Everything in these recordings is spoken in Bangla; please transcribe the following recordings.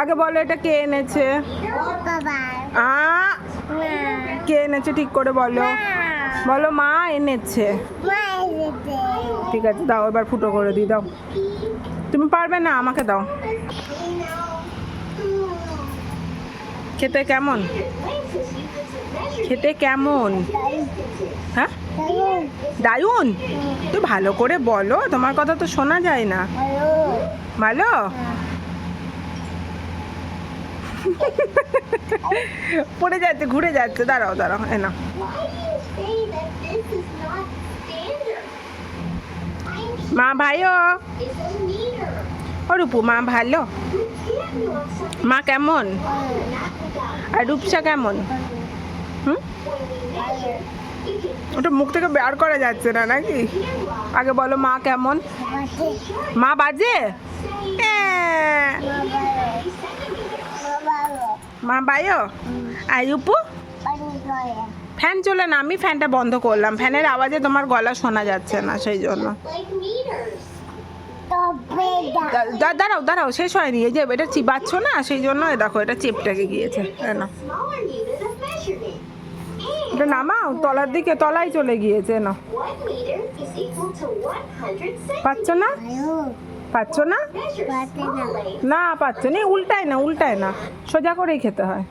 আগে বলো এটা কে এনেছে? কে এনেছে ঠিক করে বলো। বলো মা এনেছে। ঠিক আছে দাও এবার ফুটো করে দিই দাও। তুমি পারবে না আমাকে দাও। খেতে কেমন? খেতে কেমন? হ্যাঁ? দায়ুন তুই ভালো করে বলো তোমার কথা তো শোনা যায় না। ভালো? পড়ে যাচ্ছে, ঘুরে যাচ্ছে। দাঁড়াও দাঁড়াও, এ না মা ভাইও? ও রূপু, মা ভালো? মা কেমন? আর রূপসা কেমন? হুম? ওটা মুখ থেকে বের করা যাচ্ছে না নাকি? আগে বলো মা কেমন? মা বাজে? হ্যাঁ। মা বায়ো আর রূপু? ফ্যান চলে না, আমি ফ্যানটা বন্ধ করলাম। ফ্যানের আওয়াজে তোমার গলা শোনা যাচ্ছে না, সেই জন্য। দাঁড়াও দাঁড়াও, শেষ হয়নি। এই যে, এটা চিবাচ্ছ না, সেই জন্য দেখো, এটা চেপটাকে গিয়েছে। এই এটা নামাও, তলার দিকে, তলায় চলে গিয়েছে না পাচ্ছ না? পাচ্ছ না? না পাচ্ছ না? উল্টায় না উল্টায় না। সোজা করেই খেতে হয়।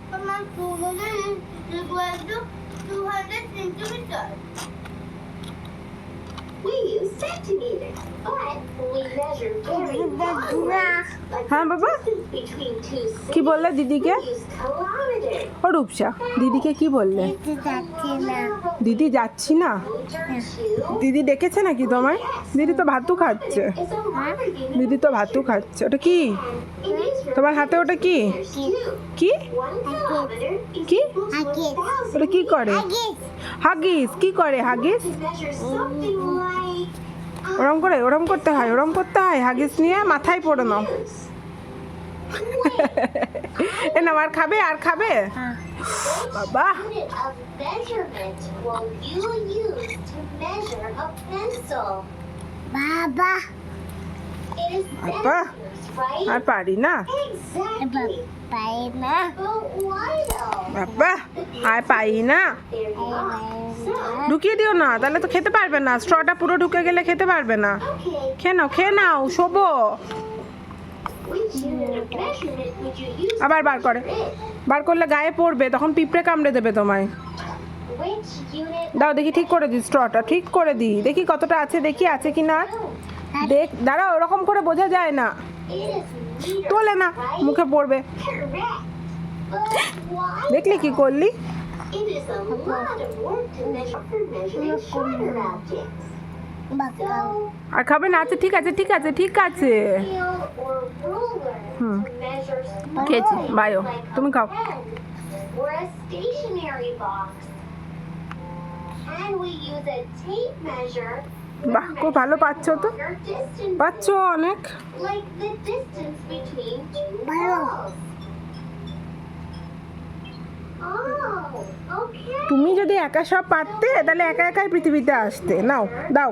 হ্যাঁ বাবা। কি বললে দিদিকে? ও রূপসা দিদিকে কি বললে? যেতে যাচ্ছে না। দিদি যাচ্ছি না? দিদি ডেকেছে নাকি তোমায়? দিদি তো ভাতু খাচ্ছে. দিদি তো ভাতু খাচ্ছে। ওটা কি? তোমার হাতে ওটা কি. কি? কি? ওটা কি করে? হাগিস। কি করে হাগিস? ওরম করে ওরম করতে হয় ওরম করতে হয় হাগিস নিয়ে? মাথায় পড়ে নাও. এ না আর খাবে আর খাবে হ্যাঁ বাবা measurement will you use to measure a pencil? বাবা It is Apa? right? আর পারি না? বাবা আর পাই না ঢুকিয়ে দিও না তাহলে তো খেতে পারবে না স্ট্রটা পুরো ঢুকে গেলে খেতে পারবে না খেয়ে নাও খেয়ে নাও শোবো আবার বার করে। বার করলে গায়ে পড়বে, তখন পিঁপড়ে কামড়ে দেবে তোমায়। দাও, দেখি ঠিক করে দিই স্ট্রটা ঠিক করে দিই। দেখি কতটা আছে, দেখি আছে কি না। দেখ, দাঁড়াও, ওরকম করে বোঝা যায় না। তোলে না? মুখে পড়বে? দেখলি কি করলি? আর খাবে না? আচ্ছা ঠিক আছে ঠিক আছে ঠিক আছে। হুম। খেয়েছি, বায়ো। তুমি খাও। বাহ, খুব ভালো পাচ্ছ তো। পাচ্ছ অনেক। তুমি যদি একা সব পারতে, তাহলে একা একাই পৃথিবীতে আসতে। নাও, দাও।